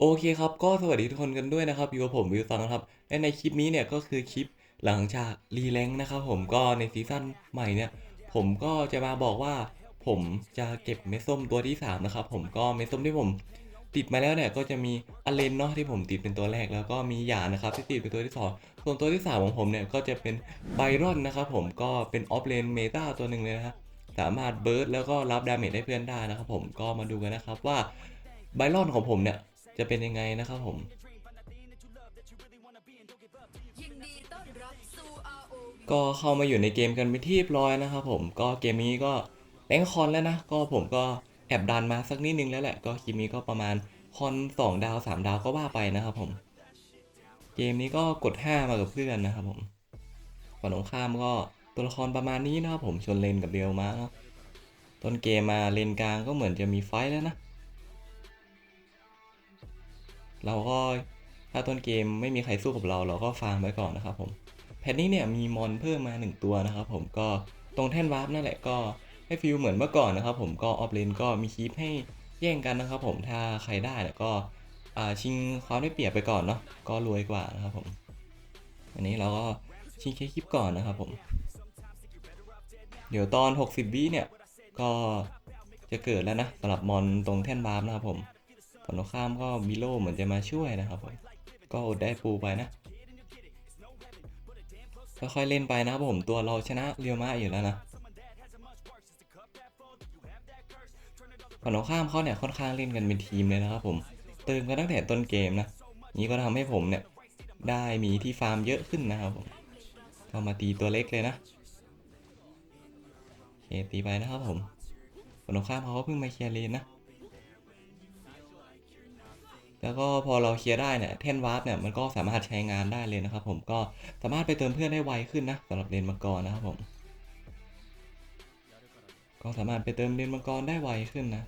โอเคครับ ก็สวัสดีทุกคนกันด้วยนะครับอยู่กับผมวิวซังนะครับ และในคลิปนี้เนี่ยก็คือคลิปหลังจากรีแลงค์นะครับผมก็ในซีซั่นใหม่เนี่ย ผมก็จะมาบอกว่า ผมจะเก็บเม็ดส้มตัวที่สามนะครับ ผมก็เม็ดส้มที่ผมติดมาแล้วเนี่ยก็จะมีอเลนเนาะที่ผมติดเป็นตัวแรกแล้วก็มีหยานะครับที่ติดเป็นตัวที่สองส่วนตัวที่สามของผมเนี่ยก็จะเป็นไบรอนนะครับผมก็เป็นออฟเลนเมตาตัวหนึ่งเลยนะครับสามารถเบิร์ดแล้วก็รับดาเมจให้เพื่อนได้นะครับผมก็มาดูกันนะครับว่าไบรอนของผมเนี่ย จะเป็นยังไงนะครับผมก็เข้ามาอยู่ในเกมกันเป็นที่เรียบร้อยนะครับผมก็เกมนี้ก็แรงคอนแล้วนะ ก็ผมก็แอบดันมาสักนิดนึงแล้วแหละ ก็คลิปนี้ก็ประมาณคอน 2 ดาว 3 ดาวก็ว่าไปนะครับผม เกมนี้ก็กด 5 มากับเพื่อนนะครับผมฝั่งตรงข้ามก็ตัวละครประมาณนี้นะครับผมชนเลนกับเบลมาเนาะต้นเกมมาเลนกลางก็เหมือนจะมีไฟท์แล้วนะ เราก็ถ้าต้นเกมไม่มีใครสู้กับเรา เราก็ฟาร์มไว้ก่อนนะครับผมแพทนี้เนี่ยมีมอนเพิ่มมา 1 ตัวนะครับผมก็ตรงแท่นวาร์ปนั่นแหละก็ให้ฟิลเหมือนเมื่อก่อนนะครับผมก็ออฟเลนก็มีคีปให้แย่งกันนะครับผมถ้าใครได้เนี่ยก็ชิงความได้เปรียบไปก่อนเนาะก็รวยกว่านะครับผม อันนี้เราก็ชิงแค่คลิปก่อนนะครับผม เดี๋ยวตอน 60วิเนี่ยก็จะเกิดแล้วนะสำหรับมอนตรงแท่นวาร์ปนะครับผม ฝั่งตรงข้ามก็บิโลเหมือนจะมาช่วยนะครับผมก็อดได้ปูไปนะค่อยๆเล่นไปนะครับผมตัวเราชนะเรียวมาอยู่แล้วนะฝั่งตรงข้ามเขาเนี่ยค่อนข้างเล่นกันเป็นทีมเลยนะครับผมเติมกันตั้งแต่ต้นเกมนะนี้ก็ทำให้ผมเนี่ยได้มีที่ฟาร์มเยอะขึ้นนะครับผมก็มาตีตัวเล็กเลยนะโอเคตีไปนะครับผมฝั่งตรงข้ามเขาก็เพิ่งมาเคลียร์เลนนะ แล้วก็พอเราเคลียร์ได้เนี่ยแท่นวาร์ปเนี่ยมันก็สามารถใช้งานได้เลยนะครับ ผมก็สามารถไปเติมเพื่อนได้ไวขึ้นนะสำหรับเลนมังกรนะครับผม ก็สามารถไปเติมเลนมังกรได้ไวขึ้นนะ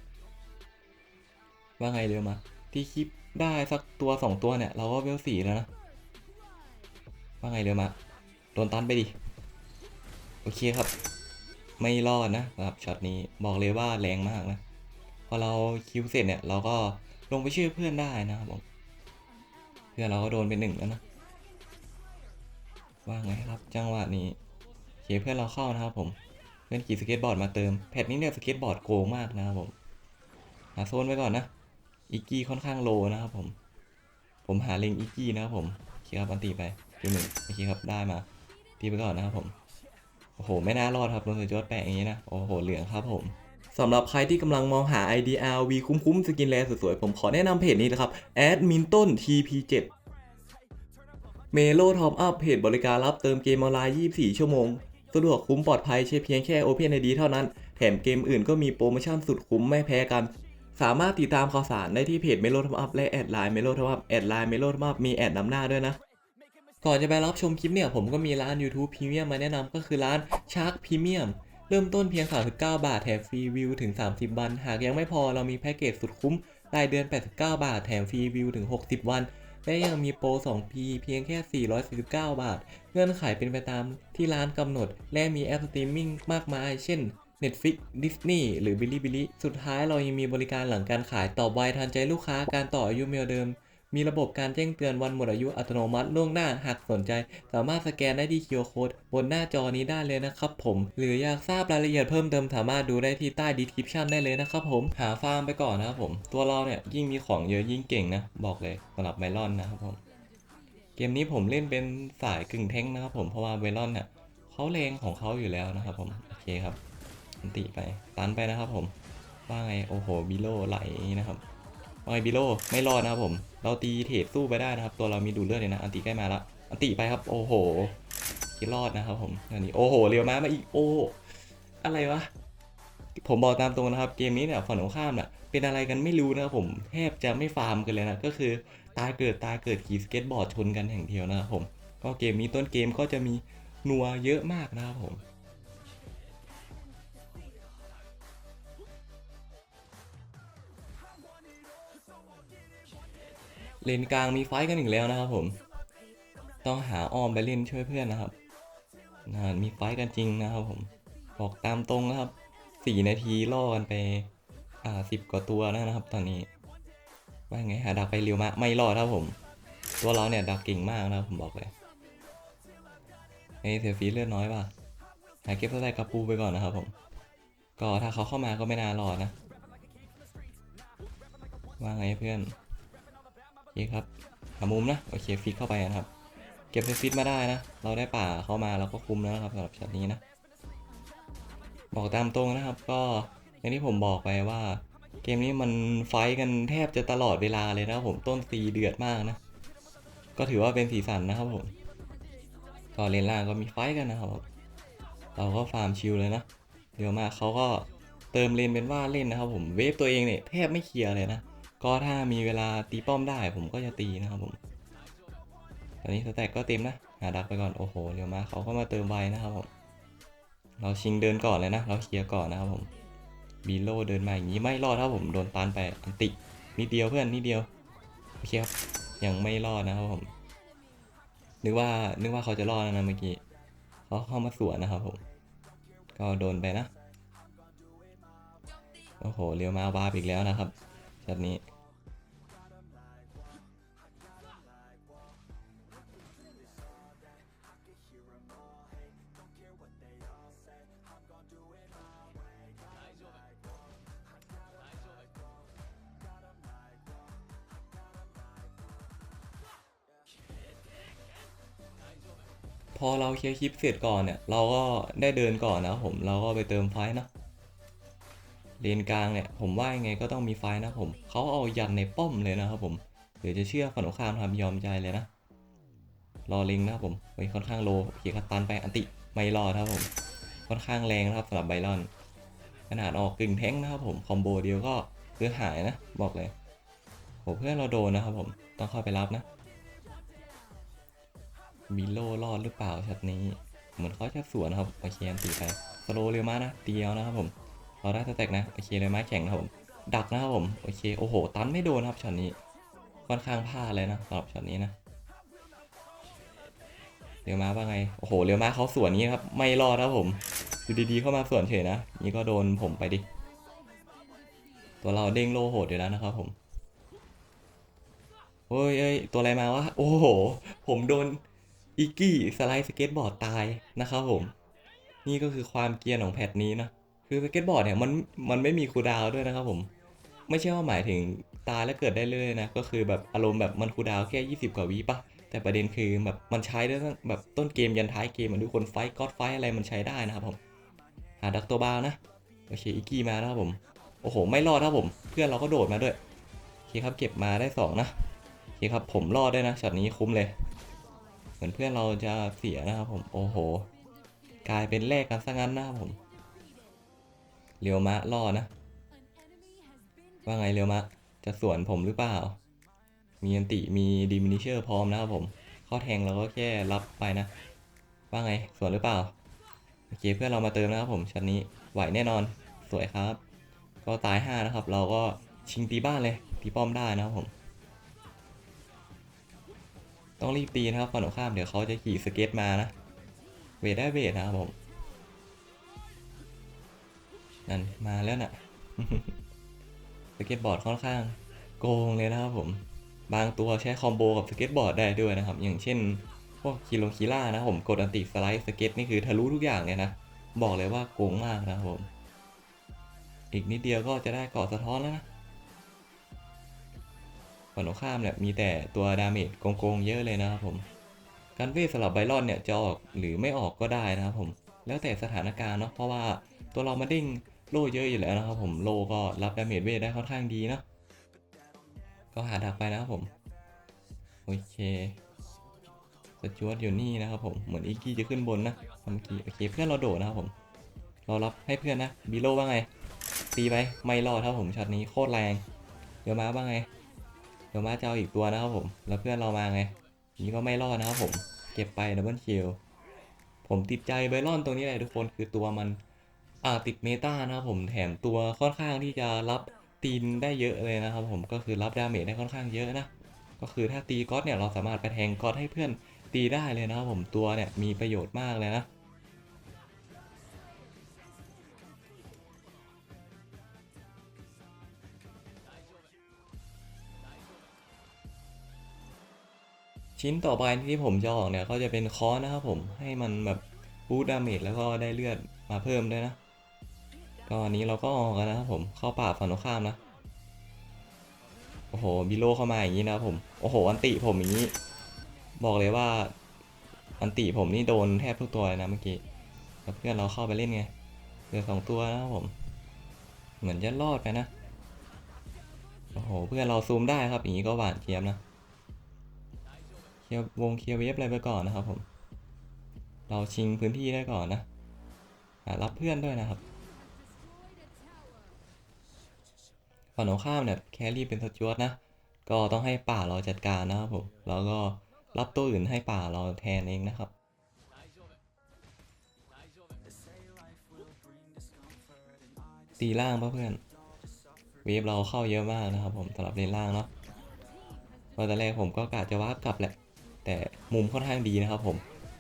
ว่าไงเร็วมา ที่คลิปได้สักตัวสองตัวเนี่ย เราก็เวลสี่แล้วนะ ว่าไงเร็วมาโดนตันไปดิ โอเคครับ ไม่รอดนะสำหรับช็อตนี้บอกเลยว่าแรงมากนะ พอเราคิวเสร็จเนี่ยเราก็ ลงไปช่วยเพื่อนได้นะครับผมเพื่อนเราก็โดนไปหนึ่งแล้วนะว่าไงครับจังหวะนี้โอเคเพื่อนเราเข้านะครับผมเพื่อนขี่สเก็ตบอร์ดมาเติมแพทนี้เนี่ยสเก็ตบอร์ดโกงมากนะครับผมหาโซนไว้ก่อนนะอีกกี้ค่อนข้างโลนะครับผมผมหาเล็งอีกกี้นะครับผมโอเคครับอันตีไปคิวหนึ่งโอเคครับได้มาตีไปก่อนนะครับผมโอ้โหไม่น่ารอดครับโดนสุดยอดแปะอย่างนี้นะโอ้โหเหลืองครับผม สำหรับใครที่กำลังมองหา IDRV คุ้มๆ สกินแลสวยๆ ผมขอแนะนำเพจนี้นะครับ Adminton TP7 เมโลท็อปอัพเพจบริการรับเติมเกมออนไลน์ 24 ชั่วโมง สะดวกคุ้มปลอดภัยใช้เพียงแค่ OpenID เท่านั้น แถมเกมอื่นก็มีโปรโมชั่นสุดคุ้มไม่แพ้กัน สามารถติดตามข่าวสารได้ที่เพจเมโลท็อปอัพและแอดไลน์เมโลท็อปอัพแอดไลน์เมโลท็อปอัพมีแอดนำหน้าด้วยนะก่อนจะไปรับชมคลิปเนี่ยผมก็มีร้าน YouTube Premium มาแนะนำก็คือร้าน Shark Premium เริ่มต้นเพียง 39 บาทแถมฟรีวิวถึง 30 วัน หากยังไม่พอเรามีแพ็กเกจสุดคุ้มรายเดือน 89 บาทแถมฟรีวิวถึง 60 วัน และยังมีโปร 2 ปีเพียงแค่ 449 บาท เงื่อนไขเป็นไปตามที่ร้านกำหนด และมีแอปสตรีมมิ่งมากมาย เช่น Netflix Disney หรือ Bilibili สุดท้ายเรายังมีบริการหลังการขายตอบไวทันใจลูกค้าการต่ออายุเมลเดิม มีระบบการแจ้งเตือนวันหมดอายุอัตโนมัติล่วงหน้าหากสนใจ สามารถสแกนได้ที่ QR Code บนหน้าจอนี้ได้เลยนะครับผม หรืออยากทราบรายละเอียดเพิ่มเติมสามารถดูได้ที่ใต้ description ได้เลยนะครับผมหาฟาร์มไปก่อนนะครับผม ตัวเราเนี่ยยิ่งมีของเยอะยิ่งเก่งนะ บอกเลยสำหรับไมลอนนะครับผมเกมนี้ผมเล่นเป็นสายกึ่งแท้งนะครับผมเพราะว่าไมลอนเนี่ยเขาเลงของเขาอยู่แล้วนะครับผมโอเคครับอันติไปตันไปนะครับผมว่าไงโอ้โหบิโลไหลนะครับ ไงบิโลไม่รอดนะครับผม เราตีเทรดสู้ไปได้นะครับ ตัวเรามีดูดเลือดเลยนะอันติใกล้มาละอันติไปครับโอ้โหคิดรอดนะครับผมอันนี้โอ้โหเรียวมามาอีกโอ้อะไรวะผมบอกตามตรงนะครับเกมนี้เนี่ยฝั่งตรงข้ามเนี่ยเป็นอะไรกันไม่รู้นะครับผมแทบจะไม่ฟาร์มกันเลยนะก็คือตายเกิดตายเกิดขี่สเก็ตบอร์ดชนกันอย่างเดียวนะครับผมก็เกมนี้ต้นเกมก็จะมีนัวเยอะมากนะครับผม เลนกลางมีไฟท์กันอีกแล้วนะครับผม ต้องหาออมไปเล่นช่วยเพื่อนนะครับนะมีไฟท์กันจริงนะครับผม บอกตามตรงนะครับสี่นาทีล่อกันไป อ่าสิบกว่าตัวแล้วนะครับ ตอนนี้ว่าไงหาดักไปเร็วมากไม่รอดครับผม ตัวเราเนี่ยดักเก่งมากนะครับผมบอกเลยเฮ้เสียฟีเลือดน้อยป่ะหาเก็บสแต็กกระปูไปก่อนนะครับผม ก็ถ้าเขาเข้ามาก็ไม่น่ารอดนะ ว่าไงเพื่อน เคครับหามุมนะ โอเคฟิกเข้าไปนะครับ เก็บเซฟิตมาได้นะ เราได้ป่าเข้ามาเราก็คุ้มแล้วครับสำหรับช็อตนี้นะ บอกตามตรงนะครับ ก็อย่างที่ผมบอกไปว่า เกมนี้มันไฟกันแทบจะตลอดเวลาเลยนะผมต้นซีเดือดมากนะ ก็ถือว่าเป็นสีสันนะครับผมก็เลนล่างก็มีไฟกันนะครับ เราก็ฟาร์มชิลเลยนะเร็วมาเขาก็เติมเลนเป็นว่าเล่นนะครับผมเวฟตัวเองเนี่ยแทบไม่เคลียร์เลยนะ ก็ถ้ามีเวลาตีป้อมได้ผมก็จะตีนะครับผม ตอนนี้สแต็กก็เต็มนะ หาดักไปก่อน โอ้โหเร็วมาเขาก็มาเติมไวนะครับผม เราชิงเดินก่อนเลยนะ เราเคลียร์ก่อนนะครับผมบีโลเดินมาอย่างนี้ไม่รอดครับผมโดนตันไปอันตินิดเดียวเพื่อนนิดเดียวโอเคครับยังไม่รอดนะครับผม นึกว่านึกว่าเขาจะรอดแล้วนะเมื่อกี้เขาเข้ามาสวนนะครับผม ก็โดนไปนะ โอ้โหเรียวมาวาบอีกแล้วนะครับช็อตนี้ พอเราเคลียร์คลิปเสร็จก่อนเนี่ย เราก็ได้เดินก่อนนะผมเราก็ไปเติมไฟท์เนะเลนกลางเนี่ยผมว่ายังไงก็ต้องมีไฟนะผมเขาเอายันในป้อมเลยนะครับผมเดี๋ยวจะเชื่อฝันข้ามทำยอมใจเลยนะ รอลิงนะครับผมเฮ้ยค่อนข้างโลเขียคัตตันไปอันติไม่รอดครับผม ค่อนข้างแรงนะครับสำหรับไบรอน ขนาดออกกึ่งแท้งนะครับผมคอมโบเดียวก็คือหายนะ บอกเลยโหเพื่อนเราโดนนะครับผมต้องเข้าไปรับนะ มิโลรอดหรือเปล่าช็อตนี้ เหมือนเขาจะสวนนะครับโอเคอันตีไปสโลเร็วมากนะเดียวนะครับผมเราได้สเต็กนะโอเคเลยไม้แข็งนะครับผมดักนะครับผมโอเคโอ้โห ตันไม่โดนครับช็อตนี้ค่อนข้างพลาดเลยนะสำหรับช็อตนี้นะเร็วมาว่าไงโอ้โหเร็วมาเขาสวนนี้ครับไม่รอดครับผมอยู่ดีๆเข้ามาสวนเฉยนะนี่ก็โดนผมไปดิ ตัวเราเด้งโลโหดอยู่แล้วนะครับผมโอ้ยเอ้ยตัวอะไรมาวะโอ้โห ผมโดน อิกกี้สไลด์สเก็ตบอร์ดตายนะครับผม นี่ก็คือความเกียนของแพทนี้นะคือสเก็ตบอร์ดเนี่ยมันมันไม่มีคูดาวด้วยนะครับผม ไม่ใช่ว่าหมายถึงตายแล้วเกิดได้เลยนะ ก็คือแบบอารมณ์แบบมันคูดาวแค่ 20 กว่าวิปะแต่ประเด็นคือแบบมันใช้ได้ตั้งแบบต้นเกมยันท้ายเกมเหมือนทุกคนไฟก็อดไฟอะไรมันใช้ได้นะครับผมหาดักตัวบาร์นะโอเคอิกกี้มาแล้วครับผมโอ้โห ไม่รอดครับผม เพื่อนเราก็โดดมาด้วยโอเคครับเก็บมาได้สองนะโอเคครับผมรอดได้นะช็อตนี้คุ้มเลย เหมือนเพื่อนเราจะเสียนะครับผม โอ้โห กลายเป็นแลกกันซะงั้นนะครับผม เรียวมะรอดนะ ว่าไงเรียวมะ จะสวนผมหรือเปล่า มีอันติมีดิมินิเชอร์พร้อมนะครับผมเข้อแทงเราก็แค่รับไปนะ ว่าไงสวนหรือเปล่า โอเคเพื่อนเรามาเติมนะครับผมชั้นนี้ไหวแน่นอนสวยครับ ก็ตายห้านะครับ เราก็ชิงตีบ้านเลยตีป้อมได้นะครับผม ต้องรีบตีนะครับฝั่งตรงข้ามเดี๋ยวเขาจะขี่สเก็ตมานะ เวทได้เวทนะครับผม นั่นมาแล้วน่ะ สเก็ตบอร์ดค่อนข้างโกงเลยนะครับผม บางตัวใช้คอมโบกับสเก็ตบอร์ดได้ด้วยนะครับ อย่างเช่น พวกคิโลคิล่านะผมกดอันติสไลด์สเก็ตนี่คือทะลุทุกอย่างเลยนะ บอกเลยว่าโกงมากนะครับผม อีกนิดเดียวก็จะได้เกาะสะท้อนแล้วนะ ฝั่งตรงข้ามเนี่ยมีแต่ตัวดาเมจโกงๆเยอะเลยนะครับผมการเวทสลับไบรอนเนี่ยจะออกหรือไม่ออกก็ได้นะครับผมแล้วแต่สถานการณ์เนาะเพราะว่าตัวเรามาเด้งโล่เยอะอยู่แล้วนะครับผมโล่ก็รับดาเมจเวทได้ค่อนข้างดีเนาะก็หาดักไปนะครับผมโอเคสจวตอยู่นี่นะครับผมเหมือนอีกี้จะขึ้นบนนะทำกี้โอเคเพื่อนเราโดดนะครับผมเรารับให้เพื่อนนะบีโลว่าไงตีไปไม่รอดครับผมช็อตนี้โคตรแรงเดี๋ยวมาว่าไง เดี๋ยวมาจะเอาอีกตัวนะครับผม แล้วเพื่อนเรามาไงนี้ก็ไม่รอดนะครับผม เก็บไปดับเบิลคิวผมติดใจไบรอนตรงนี้แหละทุกคนคือตัวมันอ่าติดเมตานะครับผมแถมตัวค่อนข้างที่จะรับตีนได้เยอะเลยนะครับผมก็คือรับดาเมจได้ค่อนข้างเยอะนะ ก็คือถ้าตีก๊อตเนี่ยเราสามารถไปแทงก๊อตให้เพื่อนตีได้เลยนะครับผมตัวเนี่ยมีประโยชน์มากเลยนะ ชิ้นต่อไปที่ผมจะออกเนี่ยก็จะเป็นคอสนะครับผมให้มันแบบบูดดาเมจแล้วก็ได้เลือดมาเพิ่มด้วยนะก็อันนี้เราก็ออกกันนะครับผมเข้าป่าฝั่งตรงข้ามนะโอ้โหบิโลเข้ามาอย่างนี้นะครับผมโอ้โหอันติผมอย่างนี้ บอกเลยว่าอันติผมนี่โดนแทบทุกตัวเลยนะเมื่อกี้แล้วเพื่อนเราเข้าไปเล่นไงเหลือสองตัวนะครับผม เหมือนจะรอดไปนะโอ้โหเพื่อนเราซูมได้ครับอย่างนี้ก็หวานเจี๊ยบนะ ลียร์วงเคลียร์เวฟอะไรไปก่อนนะครับผม เราชิงพื้นที่ได้ก่อนนะรับเพื่อนด้วยนะครับฝั่งตรงข้ามเนี่ยแครี่เป็นสจวตนะ ก็ต้องให้ป่าเราจัดการนะครับผม แล้วก็รับตัวอื่นให้ป่าเราแทนเองนะครับ ตีล่างเพื่อนเวฟเราเข้าเยอะมากนะครับผมสำหรับเลนล่างเนาะตอนแรกผมก็กะจะวาร์ปกลับแหละ แต่มุมค่อนข้างดีนะครับผม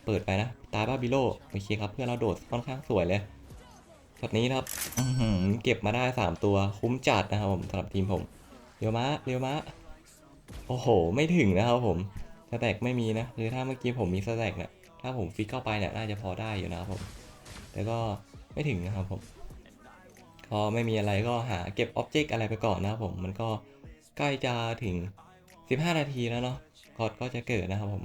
เปิดไปนะตาบ้าบิโลโอเคครับเพื่อนเราโดดค่อนข้างสวยเลยช็อตนี้นะครับเก็บมาได้ 3 ตัวคุ้มจัดนะครับผมสำหรับทีมผมเรียวมะเรียวมะโอ้โห ไม่ถึงนะครับผมสแต็กไม่มีนะคือถ้าเมื่อกี้ผมมีสแต็กเนี่ยถ้าผมฟิกเข้าไปเนี่ยน่าจะพอได้อยู่นะครับผมแต่ก็ไม่ถึงนะครับผมพอไม่มีอะไรก็หาเก็บอ็อบเจกต์อะไรไปก่อนนะครับผมมันก็ใกล้จะถึง 15 นาทีแล้วเนาะ คอร์ดก็จะเกิดนะครับผม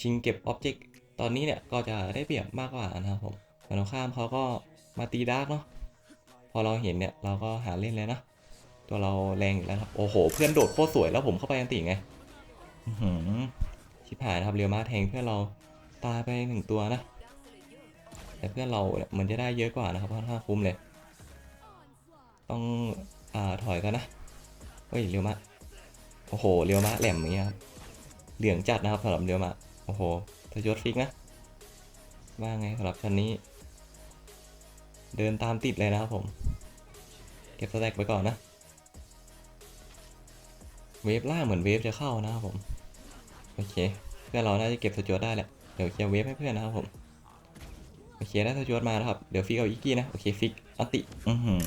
ชิงเก็บอ็อบเจกต์ตอนนี้เนี่ยก็จะได้เปรียบมากกว่านะครับผมฝั่งตรงข้ามเขาก็มาตีดาร์กเนาะพอเราเห็นเนี่ยเราก็หาเล่นเลยนะตัวเราแรงอยู่แล้วครับ โอ้โห เพื่อนโดดโคตรสวยแล้วผมเข้าไปอันติไงอื้อหือชิบหายนะครับเรียวมาแทงเพื่อนเราตายไปหนึ่งตัวนะ แต่เพื่อนเราเนี่ยมันจะได้เยอะกว่านะครับค่อนข้างคุ้มเลย ต้องอ่าถอยกันนะเฮ้ยเรียวมะโอ้โหเรียวมะแหลมอย่างเงี้ยครับ เหลืองจัดนะครับสำหรับเรียวมะโอ้โหทยศฟิกนะ ว่าไงสำหรับชั้นนี้ เดินตามติดเลยนะครับผม เก็บสแต็กไปก่อนนะ เวฟล่างเหมือนเวฟจะเข้านะครับผม โอเค เพื่อนเราน่าจะเก็บสจวตได้แหละ เดี๋ยวเคลียร์เวฟให้เพื่อนนะครับผม โอเคได้สจวตมาแล้วครับ เดี๋ยวฟิกเอาอิกกี้นะ โอเคฟิกอัติ อือหือ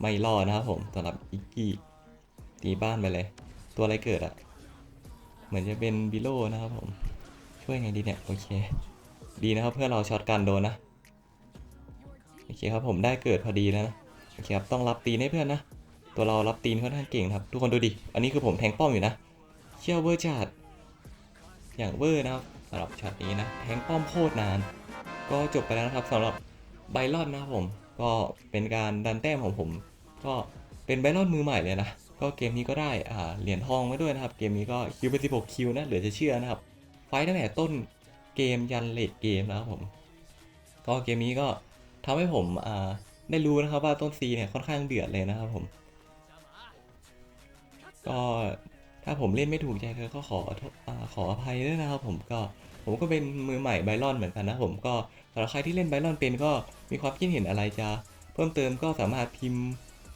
ไม่รอดนะครับผมสำหรับอิกกี้ตีบ้านไปเลย ตัวอะไรเกิดอะ เหมือนจะเป็นบิโลนะครับผม ช่วยไงดีเนี่ย โอเค ดีนะครับเพื่อเราช็อตกันโดนนะ โอเคครับผมได้เกิดพอดีแล้วนะ โอเคครับต้องรับตีนให้เพื่อนนะ ตัวเรารับตีนค่อนข้างเก่งครับ ทุกคนดูดิ อันนี้คือผมแทงป้อมอยู่นะ เชี่ยวเวอร์จัดอย่างเวอร์นะครับสำหรับช็อตนี้นะ แทงป้อมโคตรนาน ก็จบไปแล้วนะครับสำหรับไบรอนนะครับผม ก็เป็นการดันแต้มของผม ก็เป็นไบรอนมือใหม่เลยนะ ก็เกมนี้ก็ได้อ่าเหรียญทองมาด้วยนะครับ เกมนี้ก็คิวเป็น16 คิวนะเหลือจะเชื่อนะครับ ไฟท์ตั้งแต่ต้นเกมยันเลดเกมนะครับผม ก็เกมนี้ก็ทำให้ผมอ่าได้รู้นะครับว่าต้นซีเนี่ยค่อนข้างเดือดเลยนะครับผม ก็ถ้าผมเล่นไม่ถูกใจเธอก็ขออขออภัยด้วยนะครับผมก็ผมก็เป็นมือใหม่ไบรอนเหมือนกันนะผมก็สำหรับใครที่เล่นไบรอนเป็นก็มีความคิดเห็นอะไรจะ เพิ่มเติมก็สามารถพิมพ์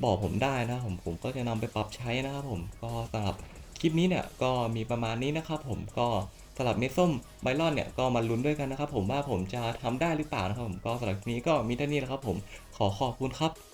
บอกผมได้นะครับผมผมก็จะนำไปปรับใช้นะครับผมก็สำหรับคลิปนี้เนี่ยก็มีประมาณนี้นะครับผมก็สำหรับเมส้มไบรอนเนี่ยก็มาลุ้นด้วยกันนะครับผมว่าผมจะทำได้หรือเปล่านะครับผมก็สำหรับคลิปนี้ก็มีเท่านี้นะครับผมขอขอบคุณครับ